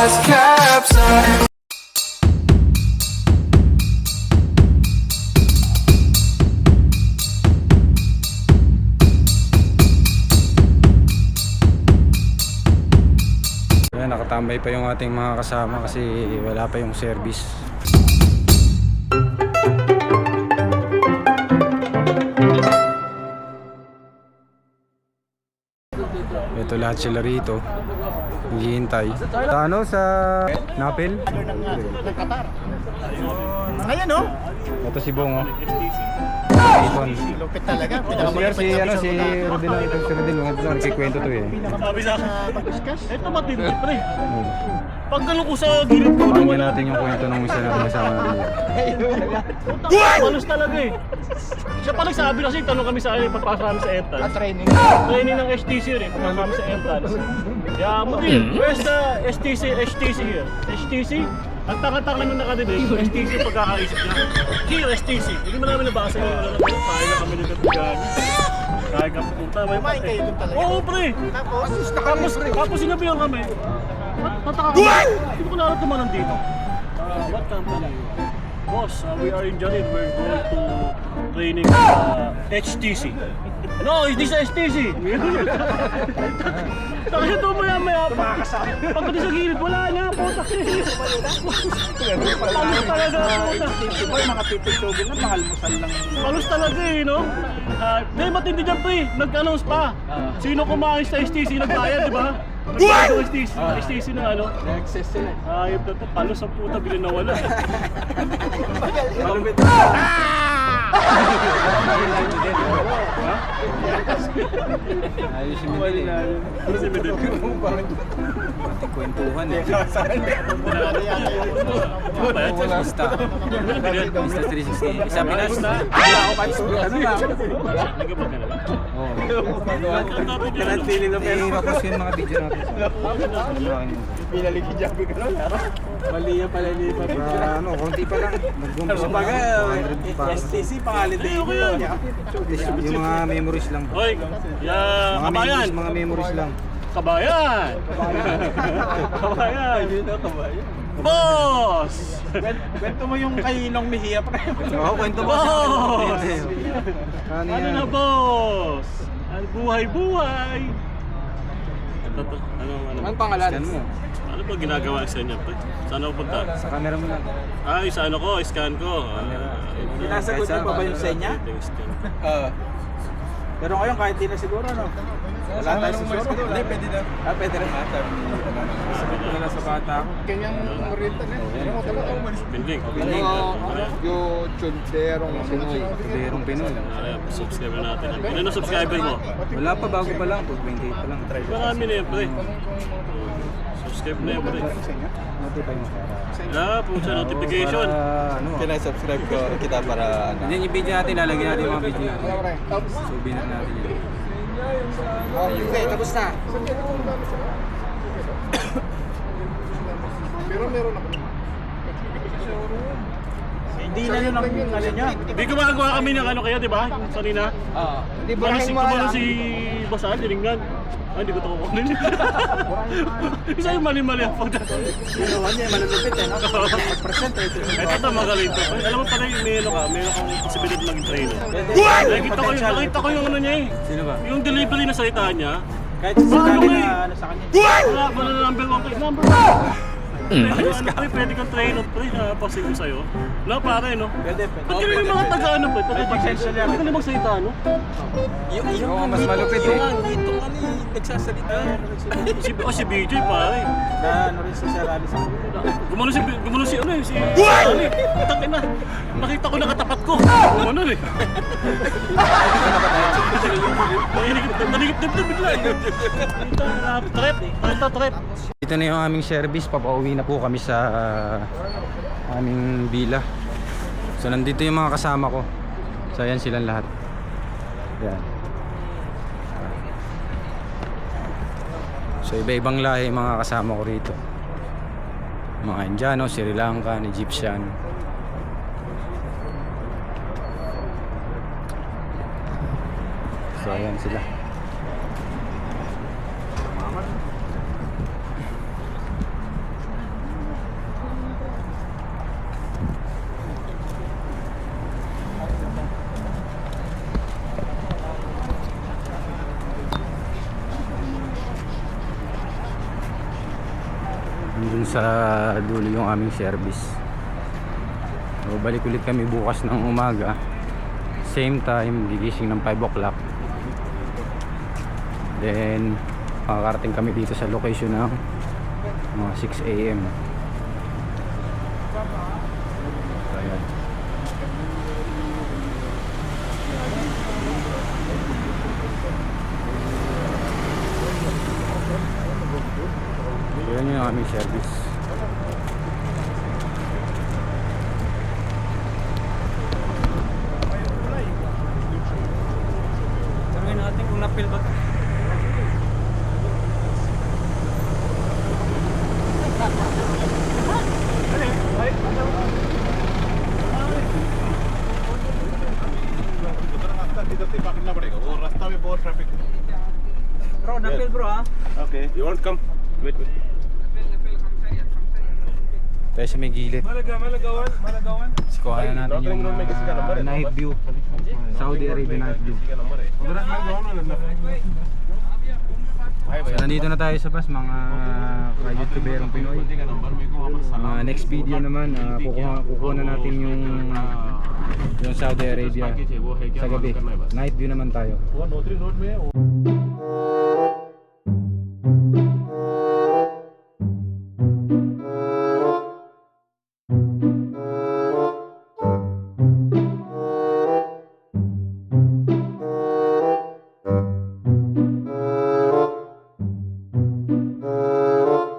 capsize, capsize. Ayan, nakatambay pa yung ating mga kasama kasi wala pa yung service. Ito lahat sila rito. Naghihintay. Sa ano? Sa Napel? Ngayon, no? Ito si Bong, Iton. Lupit talaga. Sir, si ano, si Rodel, ito si Rodel, ito nagkikwento to eh. Sabi sa akin, Pag-discuss. ito matindi pre. Pag ganun ko sa gilid ko, Pakinggan natin yung kwento ng isa natin kasama natin. malos talaga eh. Siya pa nagsabi kasi, tanong kami sa akin, pagpasok kami sa entrance. At training. Training ng STC rin, pagpasok kami sa entrance. Kaya mo din, where's the STC, STC here? STC? Ang taka-taka naman nakadinig, STC yung pagkakaisip niya. Here, STC. Hindi mo namin nabasa yung ano, tayo na kami nito gani. Kaya ka pupunta, may Kumain kayo dun talaga. Oo, pre. Tapos, Tapos, tapos sinabihan kami, "Tat- tataka kami, hindi ko na naman nandito. Uh, what company? Boss, uh, we are in Janin. We're going to training uh, HTC. No, is this HTC? Tapos ito maya maya pa. Pagkati sa gilid, wala na. Puta. Palos talaga. puta. boy, mga pipitugin na, mga almusal lang. Palos talaga eh, no? Ah, Hindi, matindi dyan pre. Nag-announce pa. Sino kumain sa STC nagbayad, di ba? Nagbayad sa STC, STC ng ano. Nag-access sila. Ayop na to, palos ang puta, bilhin na wala. Malupit. Ayos yung Midel eh. Ano si Medel? Ating kwentuhan eh. Basta. Basta 360. Isa Pinas. Ano na? Nagabag ka na ba? Oo. Pinantili na Eh, tapos yung mga video natin. Pinalik yung Javi ka ha? Mali yan pala ni Papi. Ano, konti pa lang. Nag-umpisa pa. Kumbaga, 200 pa. STC, pangalan din okay yan. Yung mga memories lang. Hoy, ya, Mga kabayan! memories, mga memories lang. Kabayan! Kabayan! Boss! Kwento mo yung kay Nong Mejia, pre. Oo, kwento mo. Boss! Ano Ano yan? na, boss? Ang buhay-buhay! Ito to, ano, ano? Anong pangalan? Scan mo. Ano ba ginagawa sa inyo? pre? Saan ako punta? Sa camera mo lang. Ay, sa ano ko, scan ko. Ah, Sinasagot niyo pa ba yung senya? Oo. Pero ngayon kahit di na siguro, no? Wala tayo siguro. Hindi, pwede na. Ah, pwede rin. Sagot ko na lang sa bata ako. Kanyang oriental eh. Ano mo talaga umalis? Pinling. Pinling. Yung chunderong Pinoy. Kuderong Pinoy. Subscribe na natin. Ano na subscriber mo? Wala pa, bago pa lang. 28 pa lang. Marami na yan, pre. Subscribe na mo. Wala, po sa notification. Para, ano, ko kita para ano. Hindi yung video natin, lalagyan natin yung mga video natin. So, binan natin yun. Okay, tapos na. Pero meron ako. Hindi na yun ang ano niya. Di gumagawa kami ng ano kaya, di ba? Kanina. Oo. Hindi ba Kumano si, Basal, tinignan. Ah, hindi ko ito kukunin. Isa yung mali-mali ang pagda. Ginawa niya, malulupit eh, no? Present eh. Ito ito magaling to. Alam mo pala yung may ano ka, meron kang posibilidad maging trainer. Nakita ko yung, nakita ko yung ano niya eh. Sino ba? Yung delivery na salita niya. Kahit sa sinabi eh? na ano sa kanya. Wala, wala na number one place. Number one! Pwede, ano, pre, pwede kang trainer, pre, na pasig ko sa'yo. No, pare, no? Pwede, pwede. Ba't kami yung mga taga-ano, pre? Pwede, Taga-Dictation. pwede. Ano ka na magsalita, no? Yung, yung, Oo, mas malupit eh. Dito ano eh, nagsasalita. Si, oh, si BJ, pare. Na ano rin sa Sir Alice ako. Gumano si, gumano si ano eh, si... Ali. Tangin na. Nakita ko nakatapat ko. Gumano eh. Naninigip, naninigip dip bigla eh. Ito, ah, trip. Ito, trip. Ito na yung aming service. Papauwi na po kami sa ah, aming villa. So nandito yung mga kasama ko. So ayan silang lahat. Yan. So iba-ibang lahi mga kasama ko rito. Mga Indiano, Sri Lankan, Egyptian. So ayan sila. dun sa dulo yung aming service. So, balik ulit kami bukas ng umaga. Same time gigising ng 5 o'clock. Then, makakarating kami dito sa location ng mga 6 a.m. Ayan. Yung aming service. Tanungin natin napil ba. Bro, napil bro ha? Okay. You want come? Wait, wait. Tayo sa may gilid. Malaga, malagawan, malagawan. Kuha na natin yung ah, night view. Saudi Arabia night view. So nandito na tayo sa bus mga ka-youtuberong Pinoy. Ah, next video naman, ah, kukuha, kukuha na natin yung yung Saudi Arabia. sa gabi. Night view naman tayo. One, two, three, road में